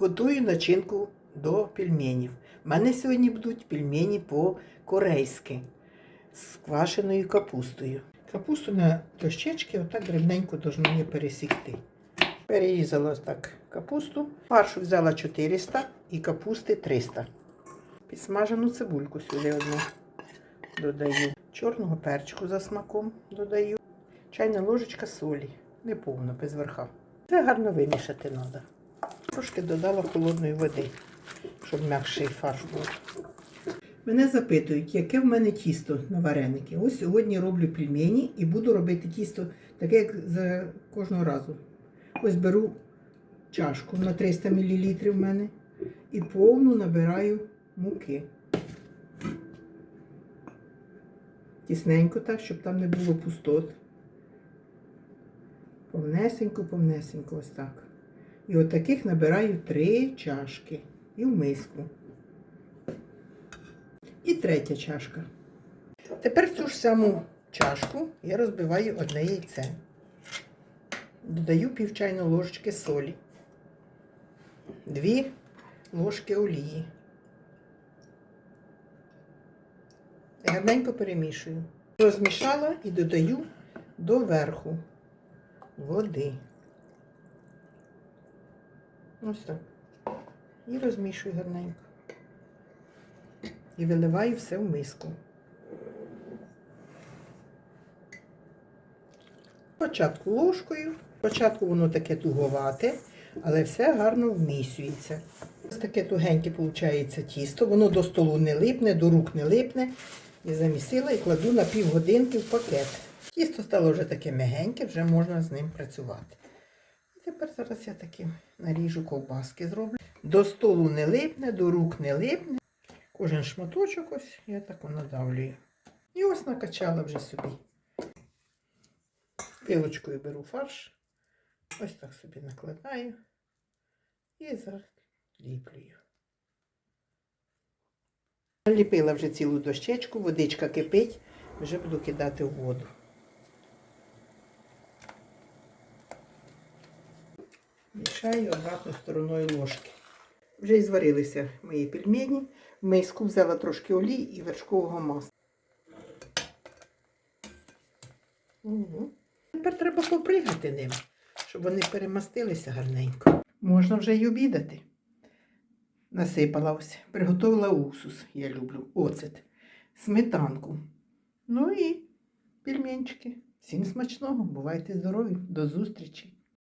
Готую начинку до пельменів. У мене сьогодні будуть пельмені по-корейськи з квашеною капустою. Капусту на дощечки отак дрібненько її пересікти. Перерізала так капусту. Фаршу взяла 400 і капусти 300. Підсмажену цибульку сюди одну додаю. Чорного перчику за смаком додаю. Чайна ложечка солі. Не повно, без верха. Це гарно вимішати треба. Трошки додала холодної води, щоб м'якший фарш був. Мене запитують, яке в мене тісто на вареники. Ось сьогодні роблю пельмені і буду робити тісто таке, як за кожного разу. Ось беру чашку на 300 мл в мене і повну набираю муки. Тісненько так, щоб там не було пустот. Повнесенько, повнесенько, ось так. І от таких набираю три чашки і в миску. І третя чашка. Тепер в цю ж саму чашку я розбиваю одне яйце. Додаю пів чайної ложечки солі, дві ложки олії. Гарненько перемішую. Розмішала і додаю до верху води. Ось так. І розмішую гарненько. І виливаю все в миску. Спочатку ложкою. Спочатку воно таке туговате, але все гарно вмісюється. Ось таке тугеньке виходить тісто, воно до столу не липне, до рук не липне. І замісила і кладу на півгодинки в пакет. Тісто стало вже таке м'ягеньке, вже можна з ним працювати. Тепер зараз я такі наріжу ковбаски зроблю. До столу не липне, до рук не липне. Кожен шматочок ось я так надавлюю. І ось накачала вже собі. Пилочкою беру фарш. Ось так собі накладаю. І заліплюю. Наліпила вже цілу дощечку, водичка кипить, вже буду кидати в воду. Мішаю обратно стороною ложки. Вже і зварилися мої пельмені. В миску взяла трошки олії і вершкового масла. Угу. Тепер треба попригати ним, щоб вони перемастилися гарненько. Можна вже й обідати. Насипала ось, приготувала уксус, я люблю, оцет, сметанку. Ну і пельменчики. Всім смачного, бувайте здорові, до зустрічі!